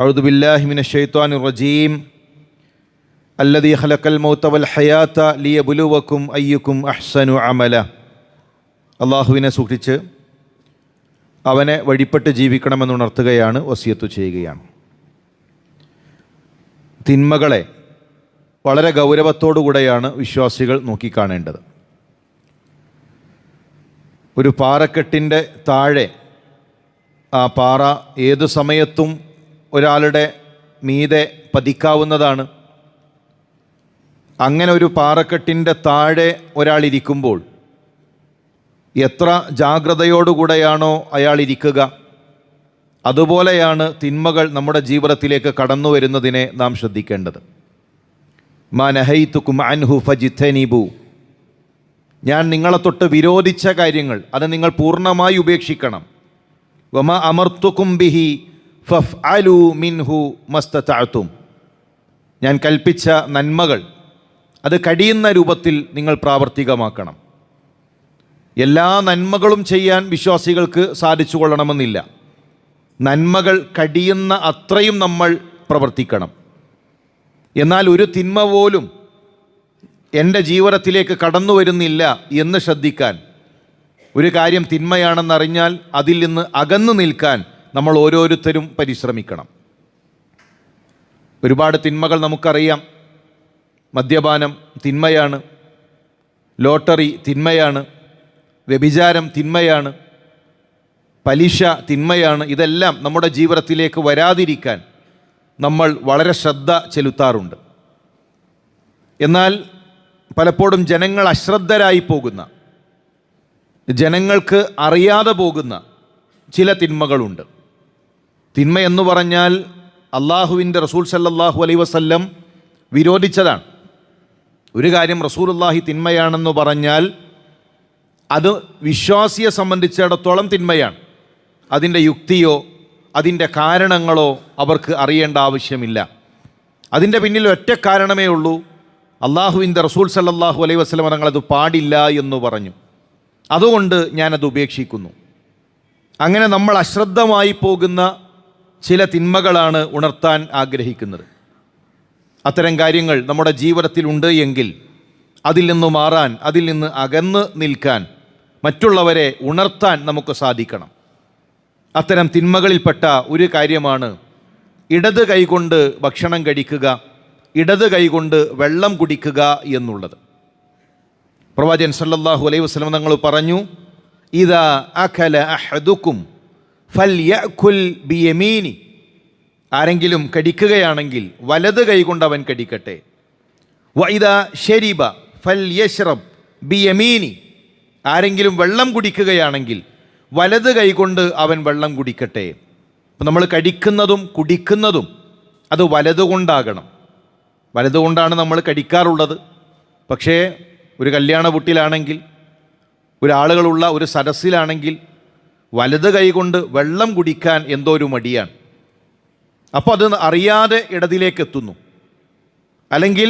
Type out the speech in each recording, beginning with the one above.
أعوذ بالله من الشيطان الرجيم الذي خلق الموت والحياة ليبلوكم أيكم أحسن عملا അള്ളാഹുവിനെ സൂക്ഷിച്ച് അവനെ വഴിപ്പെട്ട് ജീവിക്കണമെന്ന് ഉണർത്തുകയാണ് വസിയത്ത് ചെയ്യുകയാണ് തിന്മകളെ വളരെ ഗൗരവത്തോടുകൂടെയാണ് വിശ്വാസികൾ നോക്കിക്കാണേണ്ടത് ഒരു പാറക്കെട്ടിൻ്റെ താഴെ ആ പാറ ഏതു സമയത്തും ഒരാളുടെ മീതെ പതിക്കാവുന്നതാണ്. അങ്ങനെ ഒരു പാറക്കെട്ടിന്റെ താഴെ ഒരാളിരിക്കുമ്പോൾ എത്ര ജാഗ്രതയോടുകൂടെയാണോ അയാൾ ഇരിക്കുക അതുപോലെയാണ് തിന്മകൾ നമ്മുടെ ജീവിതത്തിലേക്ക് കടന്നു വരുന്നതിനെ നാം ശ്രദ്ധിക്കേണ്ടത്. മാ നഹൈത്തുക്കും അൻഹു ഫജിത്തനിബു. ഞാൻ നിങ്ങളെ തൊട്ട് വിരോധിച്ച കാര്യങ്ങൾ അത് നിങ്ങൾ പൂർണമായി ഉപേക്ഷിക്കണം. വമ അമർത്തുക്കും ബിഹി ഫഫ് അലു മിൻഹു മസ്തത്തും ഞാൻ കൽപ്പിച്ച നന്മകൾ അത് കഴിയുന്ന രൂപത്തിൽ നിങ്ങൾ പ്രാവർത്തികമാക്കണം. എല്ലാ നന്മകളും ചെയ്യാൻ വിശ്വാസികൾക്ക് സാധിച്ചു കൊള്ളണമെന്നില്ല നന്മകൾ കഴിയുന്ന അത്രയും നമ്മൾ പ്രവർത്തിക്കണം. എന്നാൽ ഒരു തിന്മ പോലും എന്റെ ജീവിതത്തിലേക്ക് കടന്നു വരുന്നില്ല എന്ന് ശ്രദ്ധിക്കാൻ ഒരു കാര്യം തിന്മയാണെന്നറിഞ്ഞാൽ അതിൽ നിന്ന് അകന്നു നിൽക്കാൻ നമ്മൾ ഓരോരുത്തരും പരിശ്രമിക്കണം. ഒരുപാട് തിന്മകൾ നമുക്കറിയാം. മദ്യപാനം തിന്മയാണ്. ലോട്ടറി തിന്മയാണ്. വ്യഭിചാരം തിന്മയാണ്. പലിശ തിന്മയാണ്. ഇതെല്ലാം നമ്മുടെ ജീവിതത്തിലേക്ക് വരാതിരിക്കാൻ നമ്മൾ വളരെ ശ്രദ്ധ ചെലുത്താറുണ്ട്. എന്നാൽ പലപ്പോഴും ജനങ്ങൾ അശ്രദ്ധരായി പോകുന്ന ജനങ്ങൾക്ക് അറിയാതെ പോകുന്ന ചില തിന്മകളുണ്ട്. തിന്മ എന്ന് പറഞ്ഞാൽ അള്ളാഹുവിന്റെ റസൂൽ സല്ലാഹു അലൈ വസല്ലം വിരോധിച്ചതാണ്. ഒരു കാര്യം റസൂൽ അള്ളാഹി തിന്മയാണെന്ന് പറഞ്ഞാൽ അത് വിശ്വാസിയെ സംബന്ധിച്ചിടത്തോളം തിന്മയാണ്. അതിന്റെ യുക്തിയോ അതിന്റെ കാരണങ്ങളോ അവർക്ക് അറിയേണ്ട ആവശ്യമില്ല. അതിന്റെ പിന്നിൽ ഒറ്റ കാരണമേ ഉള്ളൂ. അള്ളാഹുവിന്റെ റസൂൽ സല്ലാഹു അലൈ വസ്ലം തങ്ങളത് പാടില്ല എന്ന് പറഞ്ഞു. അതുകൊണ്ട് ഞാനത് ഉപേക്ഷിക്കുന്നു. അങ്ങനെ നമ്മൾ അശ്രദ്ധമായി പോകുന്ന ചില തിന്മകളാണ് ഉണർത്താൻ ആഗ്രഹിക്കുന്നത്. അത്തരം കാര്യങ്ങൾ നമ്മുടെ ജീവിതത്തിലുണ്ട് എങ്കിൽ അതിൽ നിന്ന് മാറാൻ അതിൽ നിന്ന് അകന്ന് നിൽക്കാൻ മറ്റുള്ളവരെ ഉണർത്താൻ നമുക്ക് സാധിക്കണം. അത്തരം തിന്മകളിൽപ്പെട്ട ഒരു കാര്യമാണ് ഇടത് കൈകൊണ്ട് ഭക്ഷണം കഴിക്കുക ഇടത് കൈകൊണ്ട് വെള്ളം കുടിക്കുക എന്നുള്ളത്. പ്രവാചൻ സല്ലല്ലാഹു അലൈഹി വസ്ലം തങ്ങൾ പറഞ്ഞു ഇതാ അഖല അഹദുക്കും ഫൽയഅകുൽ ബിയമീനി. ആരെങ്കിലും കടിക്കുകയാണെങ്കിൽ വലത് കൈകൊണ്ട് അവൻ കടിക്കട്ടെ. വൈദ ഷെരിബ ഫൽ യഷ്റബ് ബിയമീനി. ആരെങ്കിലും വെള്ളം കുടിക്കുകയാണെങ്കിൽ വലത് കൈകൊണ്ട് അവൻ വെള്ളം കുടിക്കട്ടെ. അപ്പം നമ്മൾ കടിക്കുന്നതും കുടിക്കുന്നതും അത് വലതുകൊണ്ടാകണം വലതുകൊണ്ടാണ് നമ്മൾ കടിക്കാറുള്ളത്. പക്ഷേ ഒരു കല്യാണ വീട്ടിലാണെങ്കിൽ ഒരാളുകളുള്ള ഒരു സരസിലാണെങ്കിൽ വലത് കൈകൊണ്ട് വെള്ളം കുടിക്കാൻ എന്തോ ഒരു മടിയാണ്. അപ്പോൾ അത് അറിയാതെ ഇടതിലേക്ക് എത്തുന്നു. അല്ലെങ്കിൽ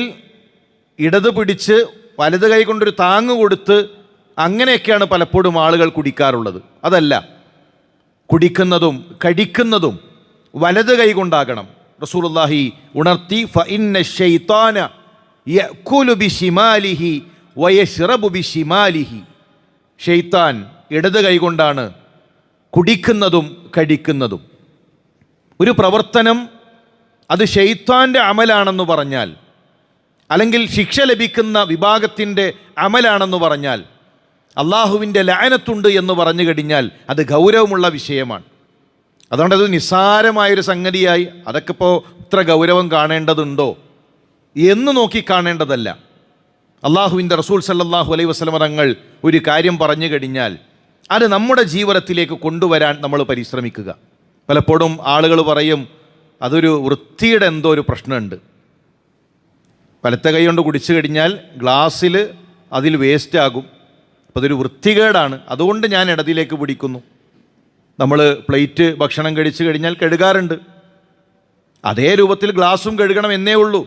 ഇടത് പിടിച്ച് വലത് കൈ കൊണ്ടൊരു താങ്ങ് കൊടുത്ത് അങ്ങനെയൊക്കെയാണ് പലപ്പോഴും ആളുകൾ കുടിക്കാറുള്ളത്. അതല്ല കുടിക്കുന്നതും കഴിക്കുന്നതും വലത് കൈ കൊണ്ടാകണം. റസൂലുള്ളാഹി ഉണർത്തി ഫ ഇന്ന ഷൈത്താന യഅ്കുലു ബിശിമാലിഹി വയശ്റബു ബിശിമാലിഹി ഷെയ്ത്താൻ ഇടത് കൈകൊണ്ടാണ് കുടിക്കുന്നതും കഴിക്കുന്നതും. ഒരു പ്രവർത്തനം അത് ഷെയ്ത്താന്റെ അമലാണെന്ന് പറഞ്ഞാൽ അല്ലെങ്കിൽ ശിക്ഷ ലഭിക്കുന്ന വിഭാഗത്തിന്റെ അമലാണെന്ന് പറഞ്ഞാൽ അള്ളാഹുവിന്റെ ലായനത്തുണ്ട് എന്ന് പറഞ്ഞു കഴിഞ്ഞാൽ അത് ഗൗരവമുള്ള വിഷയമാണ്. അതുകൊണ്ട് അത് നിസ്സാരമായൊരു സംഗതിയായി അതൊക്കെ ഇപ്പോൾ ഇത്ര ഗൗരവം കാണേണ്ടതുണ്ടോ എന്ന് നോക്കി കാണേണ്ടതല്ല. അള്ളാഹുവിന്റെ റസൂൽ സല്ലാഹു അലൈഹി വസ്ലമ തങ്ങൾ ഒരു കാര്യം പറഞ്ഞു കഴിഞ്ഞാൽ അത് നമ്മുടെ ജീവിതത്തിലേക്ക് കൊണ്ടുവരാൻ നമ്മൾ പരിശ്രമിക്കുക. പലപ്പോഴും ആളുകൾ പറയും അതൊരു വൃത്തിയുടെ എന്തോ ഒരു പ്രശ്നമുണ്ട്. വലത്തെ കൈ കൊണ്ട് കുടിച്ചു കഴിഞ്ഞാൽ ഗ്ലാസ്സിൽ അതിൽ വേസ്റ്റാകും അപ്പോൾ അതൊരു വൃത്തികേടാണ്. അതുകൊണ്ട് ഞാൻ ഇടതിലേക്ക് പിടിക്കുന്നു. നമ്മൾ പ്ലേറ്റ് ഭക്ഷണം കഴിച്ചു കഴിഞ്ഞാൽ കഴുകാറുണ്ട്. അതേ രൂപത്തിൽ ഗ്ലാസും കഴുകണം എന്നേ ഉള്ളൂ.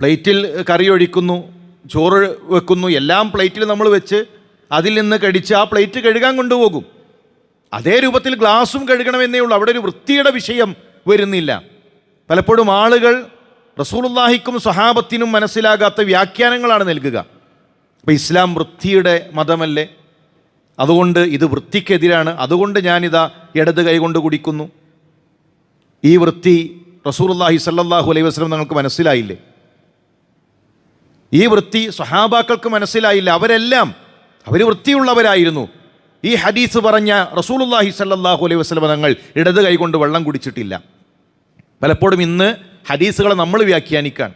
പ്ലേറ്റിൽ കറി ഒഴിക്കുന്നു ചോറ് വെക്കുന്നു എല്ലാം പ്ലേറ്റിൽ നമ്മൾ വെച്ച് അതിൽ നിന്ന് കടിച്ച് ആ പ്ലേറ്റ് കഴുകാൻ കൊണ്ടുപോകും. അതേ രൂപത്തിൽ ഗ്ലാസും കഴുകണമെന്നേ ഉള്ളൂ. അവിടെ ഒരു വൃത്തിയുടെ വിഷയം വരുന്നില്ല. പലപ്പോഴും ആളുകൾ റസൂൽല്ലാഹിക്കും സ്വഹാബത്തിനും മനസ്സിലാകാത്ത വ്യാഖ്യാനങ്ങളാണ് നൽകുക. അപ്പോൾ ഇസ്ലാം വൃത്തിയുടെ മതമല്ലേ? അതുകൊണ്ട് ഇത് വൃത്തിക്കെതിരാണ്. അതുകൊണ്ട് ഞാനിതാ ഇടത് കൈകൊണ്ട് കുടിക്കുന്നു. ഈ വൃത്തി റസൂലുള്ളാഹി സല്ലാഹു അലൈഹി വസ്ലം നിങ്ങൾക്ക് മനസ്സിലായില്ലേ? ഈ വൃത്തി സ്വഹാബാക്കൾക്ക് മനസ്സിലായില്ല. അവരെല്ലാം അവർ വൃത്തിയുള്ളവരായിരുന്നു. ഈ ഹദീസ് പറഞ്ഞ റസൂലുള്ളാഹി സല്ലാഹു അലൈഹി വസ്ലമ തങ്ങൾ ഇടത് കൈകൊണ്ട് വെള്ളം കുടിച്ചിട്ടില്ല. പലപ്പോഴും ഇന്ന് ഹദീസുകളെ നമ്മൾ വ്യാഖ്യാനിക്കാൻ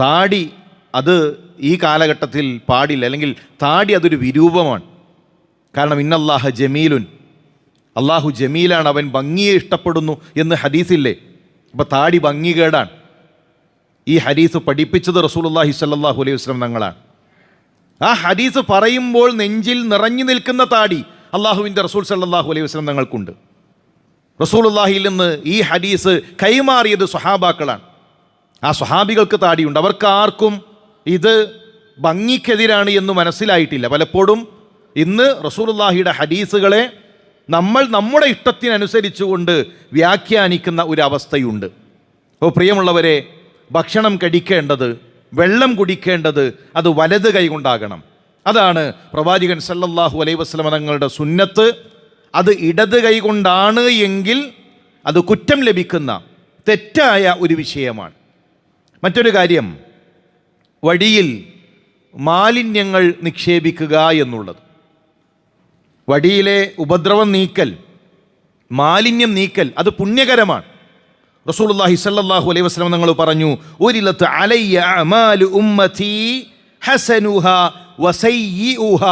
താടി അത് ഈ കാലഘട്ടത്തിൽ പാടില്ല അല്ലെങ്കിൽ താടി അതൊരു വിരൂപമാണ്. കാരണം ഇന്നല്ലാഹ ജമീലുൻ അള്ളാഹു ജമീലാണ് അവൻ ഭംഗിയെ ഇഷ്ടപ്പെടുന്നു എന്ന് ഹദീസില്ലേ? അപ്പോൾ താടി ഭംഗികേടാണ്. ഈ ഹദീസ് പഠിപ്പിച്ചത് റസൂലുള്ളാഹി സല്ലാഹു അലൈഹി വസ്ലം തങ്ങളാണ്. ആ ഹദീസ് പറയുമ്പോൾ നെഞ്ചിൽ നിറഞ്ഞു നിൽക്കുന്ന താടി അള്ളാഹുവിന്റെ റസൂൽ സല്ലാഹു അലൈഹി വസ്ലം തങ്ങൾക്കുണ്ട്. റസൂലുള്ളാഹിയിൽ നിന്ന് ഈ ഹദീസ് കൈമാറിയത് സ്വഹാബാക്കളാണ്. ആ സ്വഹാബികൾക്ക് താടിയുണ്ട്. അവർക്ക് ആർക്കും ഇത് ഭംഗിക്കെതിരാണ് എന്ന് മനസ്സിലായിട്ടില്ല. പലപ്പോഴും ഇന്ന് റസൂലുള്ളാഹിയുടെ ഹദീസുകളെ നമ്മൾ നമ്മുടെ ഇഷ്ടത്തിനനുസരിച്ചുകൊണ്ട് വ്യാഖ്യാനിക്കുന്ന ഒരു അവസ്ഥയുണ്ട്. അപ്പോൾ പ്രിയമുള്ളവരെ ഭക്ഷണം കഴിക്കേണ്ടത് വെള്ളം കുടിക്കേണ്ടത് അത് വലത് കൈകൊണ്ടാകണം അതാണ് പ്രവാചകൻ സല്ലല്ലാഹു അലൈഹി വസല്ലമ തങ്ങളുടെ സുന്നത്ത്. അത് ഇടത് കൈകൊണ്ടാണ് എങ്കിൽ അത് കുറ്റം ലഭിക്കുന്ന തെറ്റായ ഒരു വിഷയമാണ്. മറ്റൊരു കാര്യം വഴിയിൽ മാലിന്യങ്ങൾ നിക്ഷേപിക്കുക എന്നുള്ളത്. വഴിയിലെ ഉപദ്രവം നീക്കൽ മാലിന്യം നീക്കൽ അത് പുണ്യകരമാണ്. റസൂലുള്ളാഹി സല്ലല്ലാഹു അലൈഹി വസല്ലം തങ്ങൾ പറഞ്ഞു ഒരിലത്ത് അലയ്യ അമാലു ഉമ്മത്തി ഹസനുഹ വസയ്യുഹ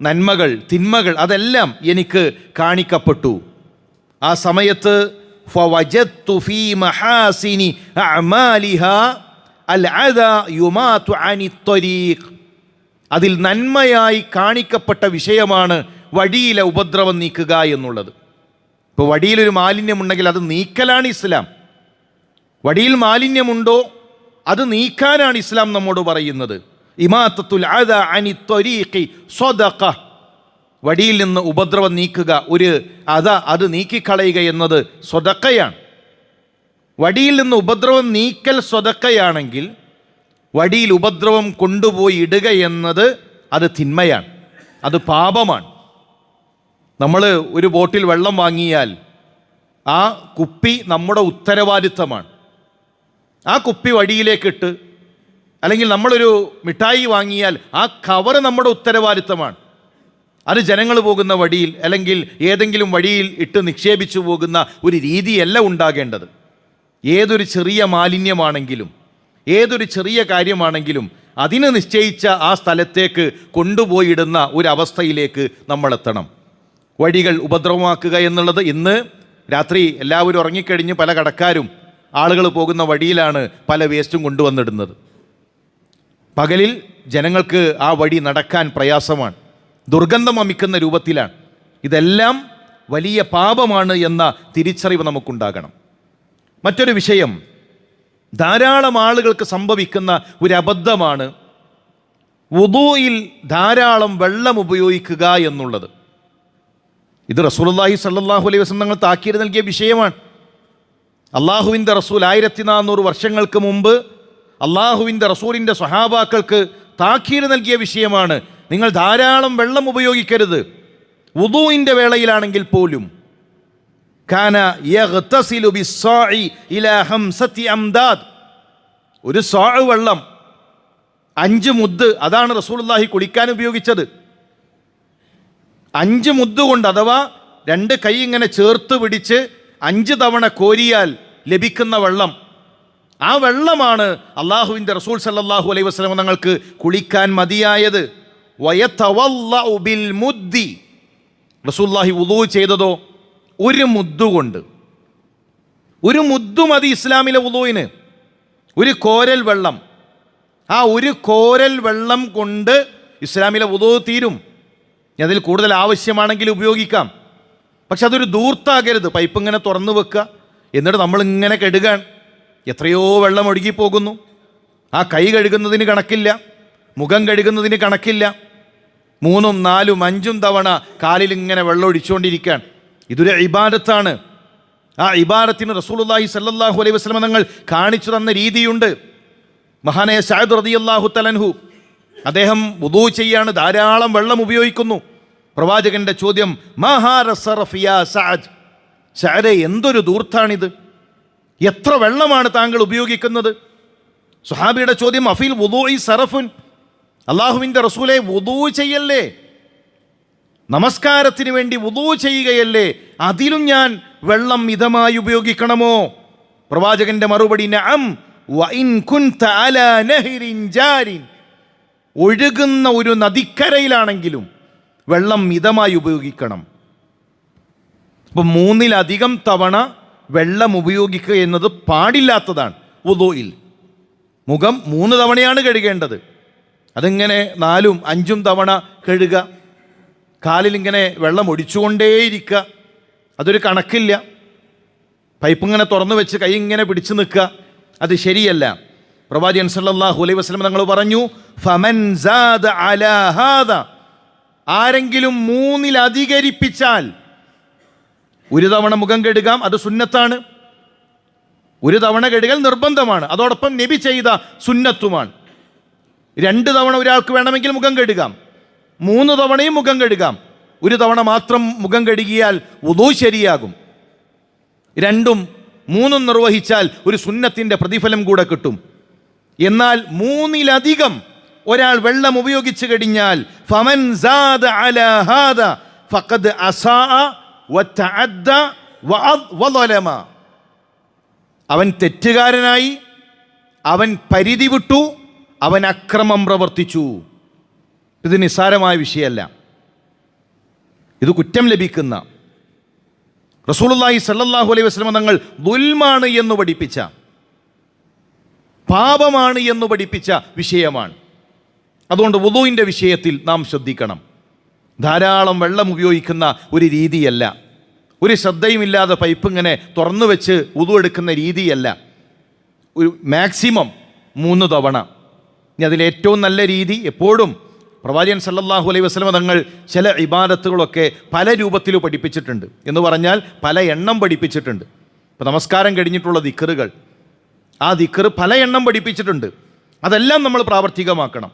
നന്മകൾ തിന്മകൾ അതെല്ലാം എനിക്ക് കാണിക്കപ്പെട്ടു. ആ സമയത്ത് ഫവജത്തു ഫീ മഹാസിനി അമാലിഹ അൽ അദ യുമാതു അനി ത്വരീഖ്. അതിൽ നന്മയായി കാണിക്കപ്പെട്ട വിഷയമാണ് വഴിയിലെ ഉപദ്രവം നീക്കുക എന്നുള്ളത്. ഇപ്പോൾ വടിയിലൊരു മാലിന്യമുണ്ടെങ്കിൽ അത് നീക്കലാണ് ഇസ്ലാം. വടിയിൽ മാലിന്യമുണ്ടോ അത് നീക്കാനാണ് ഇസ്ലാം നമ്മോട് പറയുന്നത്. ഇമാത്തത്തുൽ അനി ത്വരീഖി സ്വദഖ. വടിയിൽ നിന്ന് ഉപദ്രവം നീക്കുക ഒരു അത അത് നീക്കിക്കളയുക എന്നത് സ്വതക്കയാണ് വടിയിൽ നിന്ന് ഉപദ്രവം നീക്കൽ സ്വതക്കയാണെങ്കിൽ വടിയിൽ ഉപദ്രവം കൊണ്ടുപോയി ഇടുക എന്നത് അത് തിന്മയാണ് അത് പാപമാണ്. നമ്മൾ ഒരു ബോട്ടിൽ വെള്ളം വാങ്ങിയാൽ ആ കുപ്പി നമ്മുടെ ഉത്തരവാദിത്തമാണ്. ആ കുപ്പി വഴിയിലേക്കിട്ട് അല്ലെങ്കിൽ നമ്മളൊരു മിഠായി വാങ്ങിയാൽ ആ കവർ നമ്മുടെ ഉത്തരവാദിത്തമാണ്. അത് ജനങ്ങൾ പോകുന്ന വഴിയിൽ അല്ലെങ്കിൽ ഏതെങ്കിലും വഴിയിൽ ഇട്ട് നിക്ഷേപിച്ചു പോകുന്ന ഒരു രീതിയല്ല ഉണ്ടാകേണ്ടത്. ഏതൊരു ചെറിയ മാലിന്യമാണെങ്കിലും ഏതൊരു ചെറിയ കാര്യമാണെങ്കിലും അതിന് നിശ്ചയിച്ച ആ സ്ഥലത്തേക്ക് കൊണ്ടുപോയിടുന്ന ഒരു അവസ്ഥയിലേക്ക് നമ്മൾ എത്തണം വഴികൾ ഉപദ്രവമാക്കുക എന്നുള്ളത് ഇന്ന് രാത്രി എല്ലാവരും ഉറങ്ങിക്കഴിഞ്ഞ് പല കടക്കാരും ആളുകൾ പോകുന്ന വഴിയിലാണ് പല വേസ്റ്റും കൊണ്ടുവന്നിടുന്നത്. പകലിൽ ജനങ്ങൾക്ക് ആ വഴി നടക്കാൻ പ്രയാസമാണ്. ദുർഗന്ധം അമിക്കുന്ന രൂപത്തിലാണ്. ഇതെല്ലാം വലിയ പാപമാണ് എന്ന തിരിച്ചറിവ് നമുക്കുണ്ടാകണം. മറ്റൊരു വിഷയം ധാരാളം ആളുകൾക്ക് സംഭവിക്കുന്ന ഒരു അബദ്ധമാണ് വുദൂയിൽ ധാരാളം വെള്ളം ഉപയോഗിക്കുക എന്നുള്ളത്. ഇത് റസൂലുള്ളാഹി സല്ലാഹു അലൈഹി വസ്ലം തങ്ങൾ താക്കീര് നൽകിയ വിഷയമാണ്. അള്ളാഹുവിന്റെ റസൂൽ ആയിരത്തി നാനൂറ് വർഷങ്ങൾക്ക് മുമ്പ് അള്ളാഹുവിന്റെ റസൂലിന്റെ സ്വഹാബാക്കൾക്ക് താക്കീര് നൽകിയ വിഷയമാണ്. നിങ്ങൾ ധാരാളം വെള്ളം ഉപയോഗിക്കരുത്. ഉദൂവിന്റെ വേളയിലാണെങ്കിൽ പോലും. കാന ഒരു സാഴ് വെള്ളം അഞ്ച് മുദ് അതാണ് റസൂലുള്ളാഹി കുളിക്കാൻ ഉപയോഗിച്ചത്. അഞ്ച് മുദ്ദുകൊണ്ട് അഥവാ രണ്ട് കൈ ഇങ്ങനെ ചേർത്ത് പിടിച്ച് അഞ്ച് തവണ കോരിയാൽ ലഭിക്കുന്ന വെള്ളം. ആ വെള്ളമാണ് അള്ളാഹുവിന്റെ റസൂൽ സല്ലാഹു അലൈഹി വസ്ലം തങ്ങൾക്ക് കുളിക്കാൻ മതിയായത്. മുദ്ദി. റസൂല്ലാഹി വുളൂ ചെയ്തതോ? ഒരു മുദ്ദുകൊണ്ട്. ഒരു മുദ്ദു മതി ഇസ്ലാമിലെ ഉദൂവിന് ഒരു കോരൽ വെള്ളം. ആ ഒരു കോരൽ വെള്ളം കൊണ്ട് ഇസ്ലാമിലെ ഉദൂ തീരും. ഇനി അതിൽ കൂടുതൽ ആവശ്യമാണെങ്കിൽ ഉപയോഗിക്കാം. പക്ഷെ അതൊരു ദൂർത്താകരുത് പൈപ്പ് ഇങ്ങനെ തുറന്നു വെക്കുക. എന്നിട്ട് നമ്മളിങ്ങനെ കെടുകാൻ. എത്രയോ വെള്ളം ഒഴുകിപ്പോകുന്നു ആ കൈ കഴുകുന്നതിന് കണക്കില്ല. മുഖം കഴുകുന്നതിന് കണക്കില്ല. മൂന്നും നാലും അഞ്ചും തവണ കാലിൽ ഇങ്ങനെ വെള്ളം ഒഴിച്ചുകൊണ്ടിരിക്കുകയാണ് ഇതൊരു ഇബാദത്താണ്. ആ ഇബാരത്തിന് റസൂലുള്ളാഹി സല്ലാഹു അലൈഹി വസല്ലം തങ്ങൾ കാണിച്ചു തന്ന രീതിയുണ്ട്. മഹാനായ സഅദ് റളിയല്ലാഹു തലൻഹു അദ്ദേഹം വുദൂ ചെയ്യാണ് ധാരാളം വെള്ളം ഉപയോഗിക്കുന്നു. പ്രവാചകന്റെ ചോദ്യം സഅദെ? എന്തൊരു ദൂർത്താണിത് എത്ര വെള്ളമാണ് താങ്കൾ ഉപയോഗിക്കുന്നത്? സുഹാബിയുടെ ചോദ്യം അഫീൽ വുദൂഇ സറഫുൻ? അള്ളാഹുവിന്റെ റസൂലെ വുദൂ ചെയ്യല്ലേ? നമസ്കാരത്തിന് വേണ്ടി വുദൂ ചെയ്യുകയല്ലേ? അതിലും ഞാൻ വെള്ളം മിതമായി ഉപയോഗിക്കണമോ? പ്രവാചകന്റെ മറുപടി നഅം വഇൻ കുൻത അലാ നഹരിൻ ജാരിൻ. ഒഴുകുന്ന ഒരു നദിക്കരയിലാണെങ്കിലും വെള്ളം മിതമായി ഉപയോഗിക്കണം. ഇപ്പം മൂന്നിലധികം തവണ വെള്ളം ഉപയോഗിക്കുക എന്നത് പാടില്ലാത്തതാണ് ഉദോയിൽ മുഖം മൂന്ന് തവണയാണ് കഴുകേണ്ടത്. അതിങ്ങനെ നാലും അഞ്ചും തവണ കഴുകുക കാലിലിങ്ങനെ വെള്ളം ഒടിച്ചുകൊണ്ടേയിരിക്കുക അതൊരു കണക്കില്ല. പൈപ്പ് ഇങ്ങനെ തുറന്നു വെച്ച് കൈ ഇങ്ങനെ പിടിച്ചു നിൽക്കുക അത് ശരിയല്ല. പ്രവാചകൻ സല്ലല്ലാഹു അലൈഹി വസല്ലം തങ്ങൾ പറഞ്ഞു ഫമൻ അലാ ആരെങ്കിലും മൂന്നിലധികരിപ്പിച്ചാൽ ഒരു തവണ മുഖം കെടുകാം അത് സുന്നത്താണ്. ഒരു തവണ കെടുകൽ നിർബന്ധമാണ് അതോടൊപ്പം നബി ചെയ്ത സുന്നത്തുമാണ്. രണ്ട് തവണ ഒരാൾക്ക് വേണമെങ്കിൽ മുഖം കെടുകാം മൂന്ന് തവണയും മുഖം കെടുകാം. ഒരു തവണ മാത്രം മുഖം കഴുകിയാൽ ഉദു ശരിയാകും. രണ്ടും മൂന്നും നിർവഹിച്ചാൽ ഒരു സുന്നത്തിന്റെ പ്രതിഫലം കൂടെ കിട്ടും. എന്നാൽ മൂന്നിലധികം ഒരാൾ വെള്ളം ഉപയോഗിച്ചു കഴിഞ്ഞാൽ ഫമൻ ഫഖദ് അവൻ തെറ്റുകാരനായി അവൻ പരിധി വിട്ടു അവൻ അക്രമം പ്രവർത്തിച്ചു. ഇത് നിസ്സാരമായ വിഷയമല്ല. ഇത് കുറ്റം ലഭിക്കുന്ന റസൂലുള്ളാഹി സല്ലല്ലാഹു അലൈഹി വസല്ലം തങ്ങൾ ദുൽമാണ് എന്ന് പഠിപ്പിച്ച പാപമാണ് എന്ന് പഠിപ്പിച്ച വിഷയമാണ്. അതുകൊണ്ട് വുദുവിന്റെ വിഷയത്തിൽ നാം ശ്രദ്ധിക്കണം. ധാരാളം വെള്ളം ഉപയോഗിക്കുന്ന ഒരു രീതിയല്ല. ഒരു ശ്രദ്ധയുമില്ലാതെ പൈപ്പ് ഇങ്ങനെ തുറന്നു വെച്ച് ഉതു എടുക്കുന്ന രീതിയല്ല. ഒരു മാക്സിമം മൂന്ന് തവണ. ഇനി അതിലേറ്റവും നല്ല രീതി എപ്പോഴും പ്രവാചകൻ സല്ലാഹു അലൈഹി വസ്ലമ തങ്ങൾ ചില ഇബാദത്തുകളൊക്കെ പല രൂപത്തിൽ പഠിപ്പിച്ചിട്ടുണ്ട്. എന്ന് പറഞ്ഞാൽ പല എണ്ണം പഠിപ്പിച്ചിട്ടുണ്ട്. ഇപ്പോൾ നമസ്കാരം കഴിഞ്ഞിട്ടുള്ള ദിക്കറുകൾ ആ ദിക്കർ പല എണ്ണം പഠിപ്പിച്ചിട്ടുണ്ട്. അതെല്ലാം നമ്മൾ പ്രാവർത്തികമാക്കണം.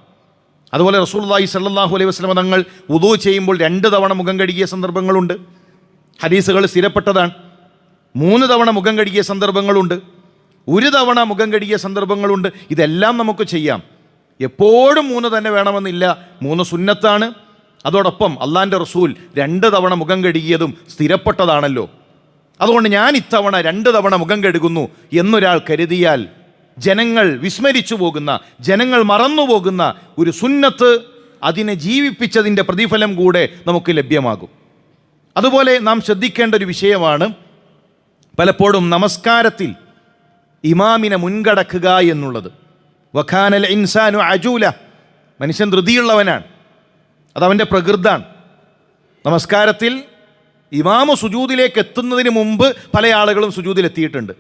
അതുപോലെ റസൂലുള്ളാഹി സല്ലാഹു അലൈഹി വസ്ലമ തങ്ങൾ ഉദു ചെയ്യുമ്പോൾ രണ്ട് തവണ മുഖം കഴുകിയ സന്ദർഭങ്ങളുണ്ട്. ഹദീസുകൾ സ്ഥിരപ്പെട്ടതാണ്. മൂന്ന് തവണ മുഖം കഴുകിയ സന്ദർഭങ്ങളുണ്ട്. ഒരു തവണ മുഖം കഴുകിയ സന്ദർഭങ്ങളുണ്ട്. ഇതെല്ലാം നമുക്ക് ചെയ്യാം. എപ്പോഴും മൂന്ന് തന്നെ വേണമെന്നില്ല. മൂന്ന് സുന്നത്താണ്. അതോടൊപ്പം അള്ളാന്റെ റസൂൽ രണ്ട് തവണ മുഖം കഴുകിയതും സ്ഥിരപ്പെട്ടതാണല്ലോ. അതുകൊണ്ട് ഞാൻ ഇത്തവണ രണ്ട് തവണ മുഖം കെടുക്കുന്നു എന്നൊരാൾ കരുതിയാൽ ജനങ്ങൾ വിസ്മരിച്ചു പോകുന്ന ജനങ്ങൾ മറന്നു പോകുന്ന ഒരു സുന്നത്ത് അതിനെ ജീവിപ്പിച്ചതിന്റെ പ്രതിഫലം കൂടെ നമുക്ക് ലഭ്യമാകും. അതുപോലെ നാം ശ്രദ്ധിക്കേണ്ട ഒരു വിഷയമാണ് പലപ്പോഴും നമസ്കാരത്തിൽ ഇമാമിനെ മുൻകടക്കുക എന്നുള്ളത്. വഖാനൽ ഇൻസാനു അജൂല. മനുഷ്യൻ ധൃതിയുള്ളവനാണ്. അതവന്റെ പ്രകൃതാണ്. നമസ്കാരത്തിൽ ഇമാമ് സുജൂദിലേക്ക് എത്തുന്നതിന് മുമ്പ് പല ആളുകളും സുജൂതിലെത്തിയിട്ടുണ്ട്.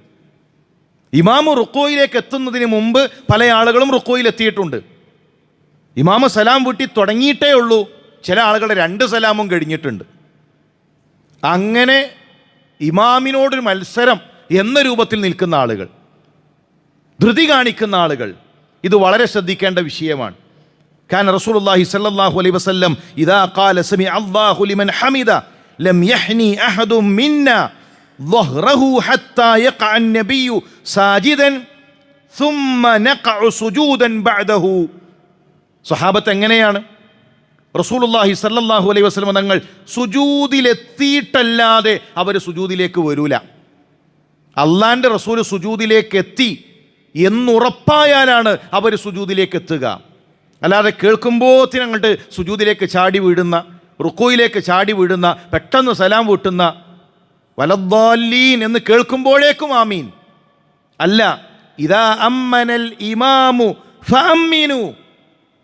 ഇമാമ് റുക്കോയിലേക്ക് എത്തുന്നതിന് മുമ്പ് പല ആളുകളും റുക്കോയിലെത്തിയിട്ടുണ്ട് ഇമാമ സലാം വീട്ടി തുടങ്ങിയിട്ടേ ഉള്ളൂ. ചില ആളുകളെ രണ്ട് സലാമും കഴിഞ്ഞിട്ടുണ്ട്. അങ്ങനെ ഇമാമിനോടൊരു മത്സരം എന്ന രൂപത്തിൽ നിൽക്കുന്ന ആളുകൾ ധൃതി കാണിക്കുന്ന ആളുകൾ ഇത് വളരെ ശ്രദ്ധിക്കേണ്ട വിഷയമാണ്. കാരണം റസൂൽ അള്ളാഹി സല്ലാഹു അലൈ വസ്ലം ഇതാ കാലസമി അള്ളാഹുലിമൻ ഹമീദ الله لمن حمد لم يحني أحد منا ظهره حتى يقع النبي ساجدا ثم نقع سجودا بعده സ്വഹാബത്ത് എങ്ങനെയാണ് റസൂലുള്ളാഹി സല്ലല്ലാഹു അലൈഹി വസല്ലം തങ്ങൾ സുജൂദിലെത്തിയിട്ടല്ലാതെ അവർ സുജൂദിലേക്ക് വരൂല അള്ളാൻ്റെ റസൂൽ സുജൂദിലേക്ക് എത്തി എന്നുറപ്പായാലാണ് അവർ സുജൂദിലേക്ക് എത്തുക അല്ലാതെ കേൾക്കുമ്പോത്തിന് അങ്ങോട്ട് സുജൂദിലേക്ക് ചാടി വീഴുന്ന റുക്കോയിലേക്ക് ചാടി വീഴുന്ന പെട്ടെന്ന് സലാം വീട്ടുന്ന വലദ്ദാലീൻ എന്ന് കേൾക്കുമ്പോഴേക്കും ആമീൻ. അല്ല ഇതാ അമ്മനൽ ഇമാമു ഫാമീനു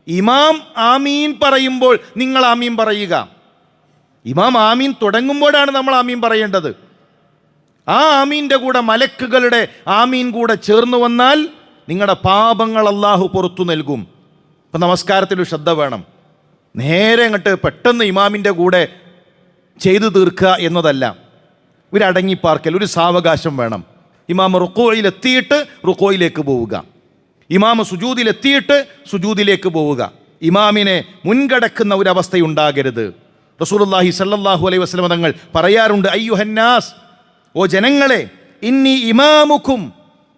ഇമാം ആമീൻ പറയുമ്പോൾ നിങ്ങൾ ആമീൻ പറയുക. ഇമാം ആമീൻ തുടങ്ങുമ്പോഴാണ് നമ്മൾ ആമീൻ പറയേണ്ടത്. ആ ആമീന്റെ കൂടെ മലക്കുകളുടെ ആമീൻ കൂടെ ചേർന്ന് വന്നാൽ നിങ്ങളുടെ പാപങ്ങൾ അള്ളാഹു പുറത്തു നൽകും. അപ്പം നമസ്കാരത്തിൽ ശ്രദ്ധ വേണം. നേരെ അങ്ങോട്ട് പെട്ടെന്ന് ഇമാമിന്റെ കൂടെ ചെയ്തു തീർക്കുക എന്നതല്ല. ഒരു അടങ്ങിപ്പാർക്കൽ ഒരു സാവകാശം വേണം. ഇമാം റുക്കോയിലെത്തിയിട്ട് റുക്കോയിലേക്ക് പോവുക. സുജൂദിൽ സുജൂതിലേക്ക് സുജൂദിലേക്ക് പോവുക. ഇമാമിനെ മുൻകടക്കുന്ന ഒരു അവസ്ഥയുണ്ടാകരുത്. റസൂലുള്ളാഹി സല്ലല്ലാഹു അലൈഹി വസല്ലം തങ്ങൾ പറയാറുണ്ട് അയ്യുഹന്നാസ് ഓ ജനങ്ങളെ ഇന്നി ഇമാമുക്കും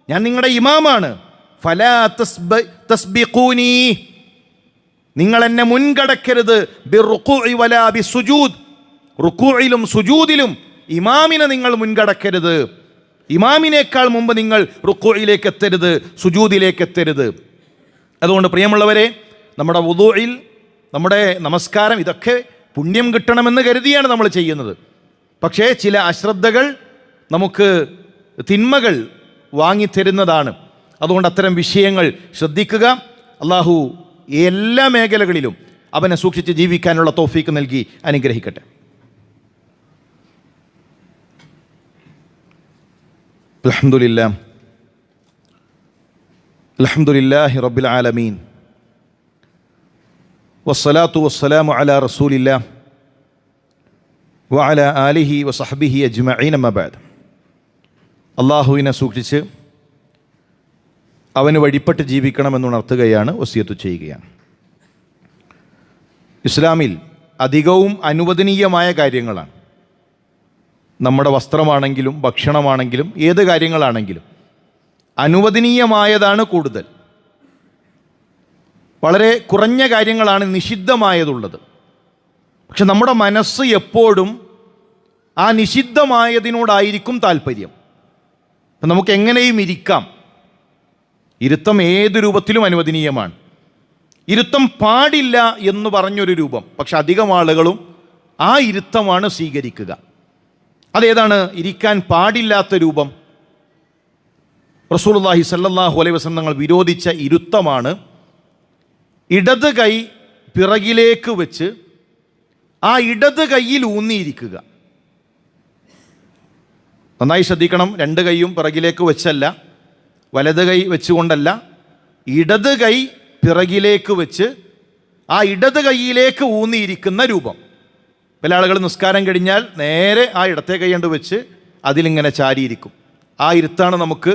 ഞാൻ നിങ്ങളുടെ ഇമാമാണ്. ഫലാ തസ്ബ തസ്ബിഖൂനീ നിങ്ങൾ എന്നെ മുൻകടക്കരുത്. ബിസുജൂദ് റുക്കൂയിലും സുജൂദിലും ഇമാമിനെ നിങ്ങൾ മുൻകടക്കരുത്. ഇമാമിനേക്കാൾ മുമ്പ് നിങ്ങൾ റുക്കൂയിലേക്ക് എത്തരുത് സുജൂദിലേക്ക് എത്തരുത്. അതുകൊണ്ട് പ്രിയമുള്ളവരെ നമ്മുടെ വുദൂയിൽ നമ്മുടെ നമസ്കാരം ഇതൊക്കെ പുണ്യം കിട്ടണമെന്ന് കരുതിയാണ് നമ്മൾ ചെയ്യുന്നത്. പക്ഷേ ചില അശ്രദ്ധകൾ നമുക്ക് തിന്മകൾ വാങ്ങിത്തരുന്നതാണ്. അതുകൊണ്ട് അത്തരം വിഷയങ്ങൾ ശ്രദ്ധിക്കുക. അള്ളാഹു എല്ലാ മേഖലകളിലും അവനെ സൂക്ഷിച്ച് ജീവിക്കാനുള്ള തോഫീക്ക് നൽകി അനുഗ്രഹിക്കട്ടെ. അലഹമുല്ല അലഹമുല്ലാഹി റബ്ബിൽ ആലമീൻ. വസ്സലാത്തു വസ്സലാമു അല റസൂലില്ല. വഅല ആലിഹി വസഹബിഹി അജ്മഈൻ അമ്മബാദ് അള്ളാഹുവിനെ സൂക്ഷിച്ച് അവന് വഴിപ്പെട്ട് ജീവിക്കണമെന്നുണർത്തുകയാണ് ഒസിയത്ത് ചെയ്യുകയാണ്. ഇസ്ലാമിൽ അധികവും അനുവദനീയമായ കാര്യങ്ങളാണ്. നമ്മുടെ വസ്ത്രമാണെങ്കിലും ഭക്ഷണമാണെങ്കിലും ഏത് കാര്യങ്ങളാണെങ്കിലും അനുവദനീയമായതാണ് കൂടുതൽ. വളരെ കുറഞ്ഞ കാര്യങ്ങളാണ് നിഷിദ്ധമായതുള്ളത്. പക്ഷെ നമ്മുടെ മനസ്സ് എപ്പോഴും ആ നിഷിദ്ധമായതിനോടായിരിക്കും താല്പര്യം. നമുക്ക് എങ്ങനെയും ഇരിക്കാം. ഇരുത്തം ഏത് രൂപത്തിലും അനുവദനീയമാണ്. ഇരുത്തം പാടില്ല എന്ന് പറഞ്ഞൊരു രൂപം പക്ഷെ അധികം ആളുകളും ആ ഇരുത്തമാണ് സ്വീകരിക്കുക. അതേതാണ് ഇരിക്കാൻ പാടില്ലാത്ത രൂപം? റസൂലുള്ളാഹി സല്ലാഹു അലൈഹി വസ്ലം തങ്ങൾ വിരോധിച്ച ഇരുത്തമാണ്. ഇടത് കൈ പിറകിലേക്ക് വെച്ച് ആ ഇടത് കൈയിൽ ഊന്നിയിരിക്കുക. നന്നായി ശ്രദ്ധിക്കണം രണ്ട് കൈയും പിറകിലേക്ക് വെച്ചല്ല. വലത് കൈ വെച്ചുകൊണ്ടല്ല ഇടത് കൈ പിറകിലേക്ക് വെച്ച് ആ ഇടത് കൈയിലേക്ക് ഊന്നിയിരിക്കുന്ന രൂപം. പല ആളുകൾ നിസ്കാരം കഴിഞ്ഞാൽ നേരെ ആ ഇടത്തെ കൈ കണ്ട് വെച്ച് അതിലിങ്ങനെ ചാരിയിരിക്കും. ആ ഇരുത്താണ് നമുക്ക്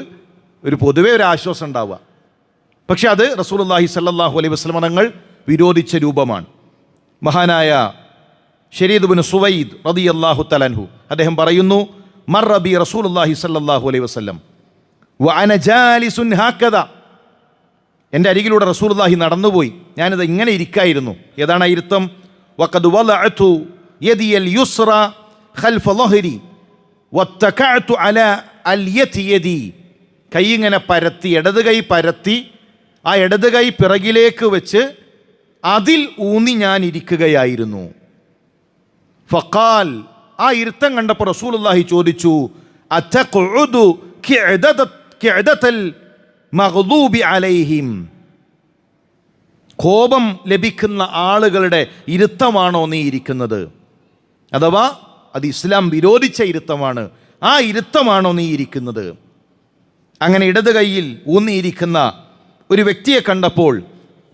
ഒരു പൊതുവേ ഒരു ആശ്വാസം ഉണ്ടാവുക. പക്ഷെ അത് റസൂലുള്ളാഹി സല്ലാഹു അലൈഹി വസല്ലം തങ്ങൾ വിരോധിച്ച രൂപമാണ്. മഹാനായ ഷരീദ് ബിൻ സുവൈദ് റളിയല്ലാഹു തലൻഹു അദ്ദേഹം പറയുന്നു മർ റബി റസൂലുള്ളാഹി സല്ലാഹു അലൈഹി വസല്ലം വഅന ഹാക്കത എന്റെ അരികിലൂടെ റസൂർദാഹി നടന്നുപോയി. ഞാനിത് ഇങ്ങനെ ഇരിക്കായിരുന്നു. ഏതാണ് ഇരുത്തം? വലഅതു യദിയൽ യുസ്ര ഖൽഫ വത്തകഅതു അല അൽയതി യദി. കൈ ഇങ്ങനെ പരത്തി ഇടത് കൈ പരത്തി ആ ഇടത് കൈ പിറകിലേക്ക് വെച്ച് അതിൽ ഊന്നി ഞാൻ ഇരിക്കുകയായിരുന്നു. ഫഖാൽ ആ ഇരുത്തം കണ്ടപ്പോൾ റസൂലുള്ളാഹി ചോദിച്ചു മഗ്ദൂബി അലൈഹിം. കോപം ലഭിക്കുന്ന ആളുകളുടെ ഇരുത്തമാണോ നീ ഇരിക്കുന്നത്? അഥവാ അത് ഇസ്ലാം വിരോധിച്ച ഇരുത്തമാണ്. ആ ഇരുത്തമാണോ നീ ഇരിക്കുന്നത്? അങ്ങനെ ഇടത് കൈയിൽ ഊന്നിയിരിക്കുന്ന ഒരു വ്യക്തിയെ കണ്ടപ്പോൾ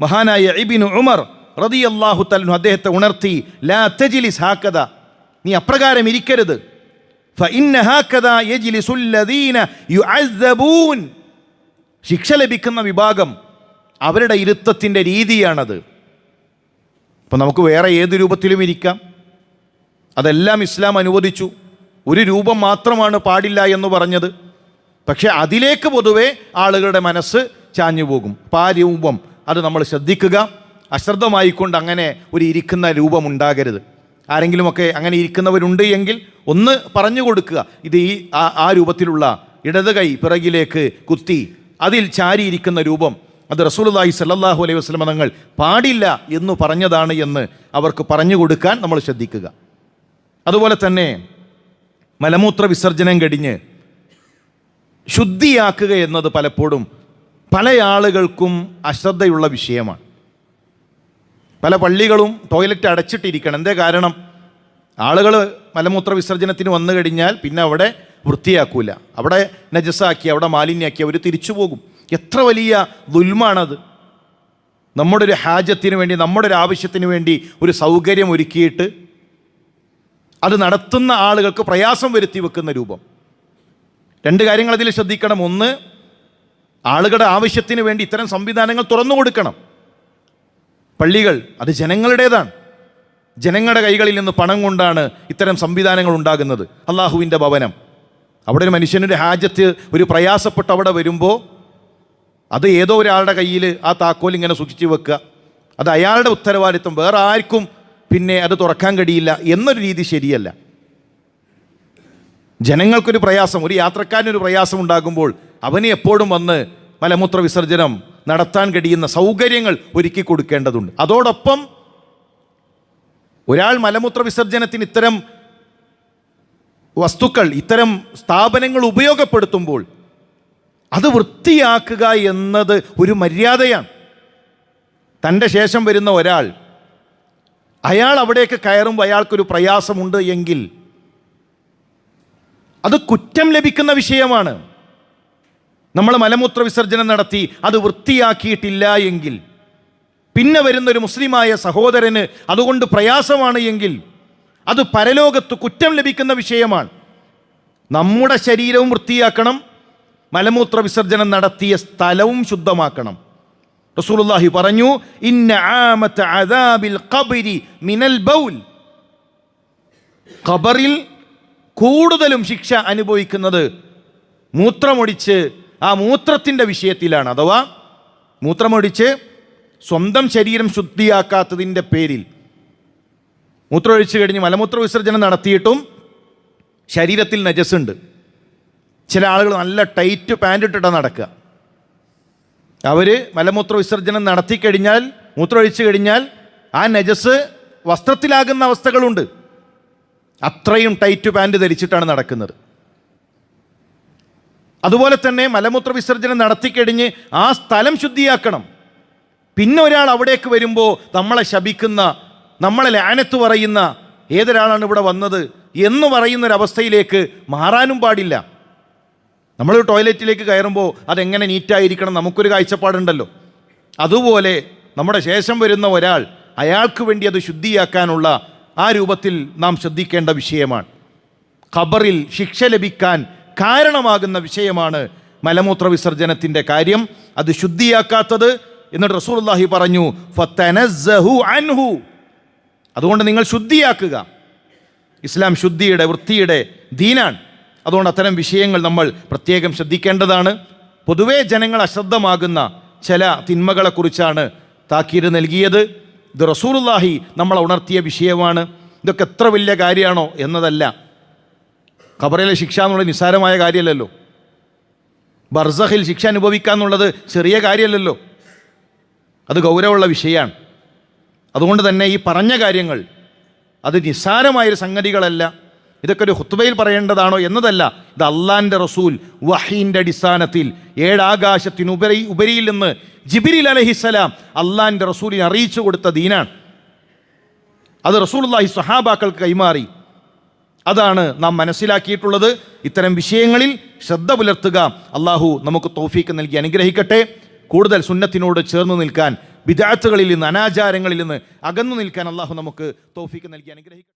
മഹാനായ ഇബിൻ ഉമർ റതിയല്ലാഹു തലു അദ്ദേഹത്തെ ഉണർത്തി ലാ തജിലിസ് ഹാക്കത നീ അപ്രകാരം ഇരിക്കരുത്. ശിക്ഷ ലഭിക്കുന്ന വിഭാഗം അവരുടെ ഇരുത്തത്തിന്റെ രീതിയാണത്. അപ്പം നമുക്ക് വേറെ ഏത് രൂപത്തിലും ഇരിക്കാം. അതെല്ലാം ഇസ്ലാം അനുവദിച്ചു. ഒരു രൂപം മാത്രമാണ് പാടില്ല എന്ന് പറഞ്ഞത്. പക്ഷെ അതിലേക്ക് പൊതുവെ ആളുകളുടെ മനസ്സ് ചാഞ്ഞു പോകും. അപ്പം ആ രൂപം അത് നമ്മൾ ശ്രദ്ധിക്കുക. അശ്രദ്ധമായിക്കൊണ്ട് അങ്ങനെ ഒരു ഇരിക്കുന്ന രൂപം ഉണ്ടാകരുത്. ആരെങ്കിലുമൊക്കെ അങ്ങനെ ഇരിക്കുന്നവരുണ്ട് എങ്കിൽ ഒന്ന് പറഞ്ഞു കൊടുക്കുക. ഇത് ഈ ആ രൂപത്തിലുള്ള ഇടത് കൈ പിറകിലേക്ക് കുത്തി അതിൽ ചാരിയിരിക്കുന്ന രൂപം. അത് റസൂലുള്ളാഹി സല്ലാഹു അലൈഹി വസല്ലം തങ്ങൾ പാടില്ല എന്ന് പറഞ്ഞതാണ് എന്ന് അവർക്ക് പറഞ്ഞു കൊടുക്കാൻ നമ്മൾ ശ്രദ്ധിക്കുക. അതുപോലെ തന്നെ മലമൂത്ര വിസർജനം കഴിഞ്ഞ് ശുദ്ധിയാക്കുക എന്നത് പലപ്പോഴും പല ആളുകൾക്കും അശ്രദ്ധയുള്ള വിഷയമാണ്. പല പള്ളികളും ടോയ്ലറ്റ് അടച്ചിട്ടിരിക്കണം. എന്തേ കാരണം? ആളുകൾ മലമൂത്ര വിസർജനത്തിന് വന്നു കഴിഞ്ഞാൽ പിന്നെ അവിടെ വൃത്തിയാക്കൂല. അവിടെ നജസാക്കി അവിടെ മാലിന്യാക്കി അവർ തിരിച്ചു പോകും. എത്ര വലിയ ദുൽമാണത്. നമ്മുടെ ഒരു ഹാജത്തിന് വേണ്ടി നമ്മുടെ ഒരു ആവശ്യത്തിന് വേണ്ടി ഒരു സൗകര്യം ഒരുക്കിയിട്ട് അത് നടത്തുന്ന ആളുകൾക്ക് പ്രയാസം വരുത്തി വെക്കുന്ന രൂപം. രണ്ട് കാര്യങ്ങൾ അതിൽ ശ്രദ്ധിക്കണം. ഒന്ന് ആളുകളുടെ ആവശ്യത്തിന് വേണ്ടി ഇത്തരം സംവിധാനങ്ങൾ തുറന്നു കൊടുക്കണം. പള്ളികൾ അത് ജനങ്ങളുടേതാണ്. ജനങ്ങളുടെ കൈകളിൽ നിന്ന് പണം കൊണ്ടാണ് ഇത്തരം സംവിധാനങ്ങൾ ഉണ്ടാകുന്നത്. അള്ളാഹുവിന്റെ ഭവനം. അവിടെ ഒരു മനുഷ്യനൊരു ഹാജത്ത് ഒരു പ്രയാസപ്പെട്ട് അവിടെ വരുമ്പോൾ അത് ഏതോ ഒരാളുടെ കയ്യിൽ ആ താക്കോൽ ഇങ്ങനെ സൂക്ഷിച്ചു വെക്കുക. അത് അയാളുടെ ഉത്തരവാദിത്വം. വേറെ ആർക്കും പിന്നെ അത് തുറക്കാൻ കഴിയില്ല എന്നൊരു രീതി ശരിയല്ല. ജനങ്ങൾക്കൊരു പ്രയാസം ഒരു യാത്രക്കാരനൊരു പ്രയാസം ഉണ്ടാകുമ്പോൾ അവന് എപ്പോഴും വന്ന് മലമൂത്ര വിസർജനം നടത്താൻ കഴിയുന്ന സൗകര്യങ്ങൾ ഒരുക്കി കൊടുക്കേണ്ടതുണ്ട്. അതോടൊപ്പം ഒരാൾ മലമൂത്ര വിസർജനത്തിന് ഇത്തരം വസ്തുക്കൾ ഇത്തരം സ്ഥാപനങ്ങൾ ഉപയോഗപ്പെടുത്തുമ്പോൾ അത് വൃത്തിയാക്കുക എന്നത് ഒരു മര്യാദയാണ്. തന്റെ ശേഷം വരുന്ന ഒരാൾ അയാൾ അവിടേക്ക് കയറുമ്പോൾ അയാൾക്കൊരു പ്രയാസമുണ്ട് എങ്കിൽ അത് കുറ്റം ലഭിക്കുന്ന വിഷയമാണ്. നമ്മൾ മലമൂത്ര വിസർജനം നടത്തി അത് വൃത്തിയാക്കിയിട്ടില്ല എങ്കിൽ പിന്നെ വരുന്നൊരു മുസ്ലിമായ സഹോദരന് അതുകൊണ്ട് പ്രയാസമാണ് എങ്കിൽ അത് പരലോകത്ത് കുറ്റം ലഭിക്കുന്ന വിഷയമാണ്. നമ്മുടെ ശരീരവും വൃത്തിയാക്കണം മലമൂത്ര വിസർജനം നടത്തിയ സ്ഥലവും ശുദ്ധമാക്കണം. റസൂലുള്ളാഹി പറഞ്ഞു ഇന്ന ആമത്ത് അദാബിൽ ഖബരി മിനൽ ബൗൽ. ഖബറിൽ കൂടുതലും ശിക്ഷ അനുഭവിക്കുന്നത് മൂത്രമൊടിച്ച് ആ മൂത്രത്തിന്റെ വിഷയത്തിലാണ്. അഥവാ മൂത്രമൊടിച്ച് സ്വന്തം ശരീരം ശുദ്ധിയാക്കാത്തതിന്റെ പേരിൽ. മൂത്രമൊഴിച്ച് കഴിഞ്ഞ് മലമൂത്ര വിസർജനം നടത്തിയിട്ടും ശരീരത്തിൽ നജസ്സുണ്ട്. ചില ആളുകൾ നല്ല ടൈറ്റ് പാന്റ് ഇട്ടിട്ടാണ് നടക്കുക. അവർ മലമൂത്ര വിസർജനം നടത്തി കഴിഞ്ഞാൽ മൂത്രമൊഴിച്ച് കഴിഞ്ഞാൽ ആ നജസ് വസ്ത്രത്തിലാകുന്ന അവസ്ഥകളുണ്ട്. അത്രയും ടൈറ്റ് പാന്റ് ധരിച്ചിട്ടാണ് നടക്കുന്നത്. അതുപോലെ തന്നെ മലമൂത്ര വിസർജനം നടത്തിക്കഴിഞ്ഞ് ആ സ്ഥലം ശുദ്ധിയാക്കണം. പിന്നെ ഒരാൾ അവിടേക്ക് വരുമ്പോൾ നമ്മളെ ശപിക്കുന്ന നമ്മളെ ലാനത്ത് പറയുന്ന ഏതൊരാളാണ് ഇവിടെ വന്നത് എന്ന് പറയുന്ന ഒരവസ്ഥയിലേക്ക് മാറാനും പാടില്ല. നമ്മൾ ടോയ്ലറ്റിലേക്ക് കയറുമ്പോൾ അതെങ്ങനെ നീറ്റായിരിക്കണം നമുക്കൊരു കാഴ്ചപ്പാടുണ്ടല്ലോ. അതുപോലെ നമ്മുടെ ശേഷം വരുന്ന ഒരാൾ അയാൾക്ക് വേണ്ടി അത് ശുദ്ധിയാക്കാനുള്ള ആ രൂപത്തിൽ നാം ശ്രദ്ധിക്കേണ്ട വിഷയമാണ്. ഖബറിൽ ശിക്ഷ ലഭിക്കാൻ കാരണമാകുന്ന വിഷയമാണ് മലമൂത്ര വിസർജനത്തിന്റെ കാര്യം. അത് ശുദ്ധിയാക്കാത്തത് എന്നിട്ട് റസൂലുള്ളാഹി പറഞ്ഞു അൻഹു. അതുകൊണ്ട് നിങ്ങൾ ശുദ്ധിയാക്കുക. ഇസ്ലാം ശുദ്ധിയുടെ വൃത്തിയുടെ ദീനാണ്. അതുകൊണ്ട് അത്തരം വിഷയങ്ങൾ നമ്മൾ പ്രത്യേകം ശ്രദ്ധിക്കേണ്ടതാണ്. പൊതുവേ ജനങ്ങൾ അശ്രദ്ധമാകുന്ന ചില തിന്മകളെക്കുറിച്ചാണ് താക്കീര് നൽകിയത്. ഇത് റസൂലുള്ളാഹി നമ്മളെ ഉണർത്തിയ വിഷയമാണ്. ഇതൊക്കെ എത്ര വലിയ കാര്യമാണോ എന്നതല്ല. ഖബറിലെ ശിക്ഷ എന്നുള്ളത് നിസ്സാരമായ കാര്യമല്ലല്ലോ. ബർസഹിൽ ശിക്ഷ അനുഭവിക്കുക എന്നുള്ളത് ചെറിയ കാര്യമല്ലല്ലോ. അത് ഗൗരവമുള്ള വിഷയമാണ്. അതുകൊണ്ട് തന്നെ ഈ പറഞ്ഞ കാര്യങ്ങൾ അത് നിസ്സാരമായൊരു സംഗതികളല്ല. ഇതൊക്കെ ഒരു ഹുത്തുബയിൽ പറയേണ്ടതാണോ എന്നതല്ല. ഇത് അള്ളാന്റെ റസൂൽ വഹീന്റെ അടിസ്ഥാനത്തിൽ ഏഴാകാശത്തിനുപരി ഉപരിയിൽ നിന്ന് ജിബിരിൽ അലഹിസ്സലാം അള്ളാന്റെ റസൂലിനെ അറിയിച്ചു കൊടുത്ത ദീനാണ്. അത് റസൂലുള്ളാഹി സ്വഹാബാക്കൾക്ക് കൈമാറി. അതാണ് നാം മനസ്സിലാക്കിയിട്ടുള്ളത്. ഇത്തരം വിഷയങ്ങളിൽ ശ്രദ്ധ പുലർത്തുക. അള്ളാഹു നമുക്ക് തോഫീക്ക് നൽകി അനുഗ്രഹിക്കട്ടെ. കൂടുതൽ സുന്നത്തിനോട് ചേർന്ന് നിൽക്കാൻ വിദ്യാർത്ഥികളിൽ നിന്ന് അനാചാരങ്ങളിൽ നിന്ന് അകന്നു നിൽക്കാൻ അള്ളാഹു നമുക്ക് തോഫീക്ക് നൽകി അനുഗ്രഹിക്കട്ടെ.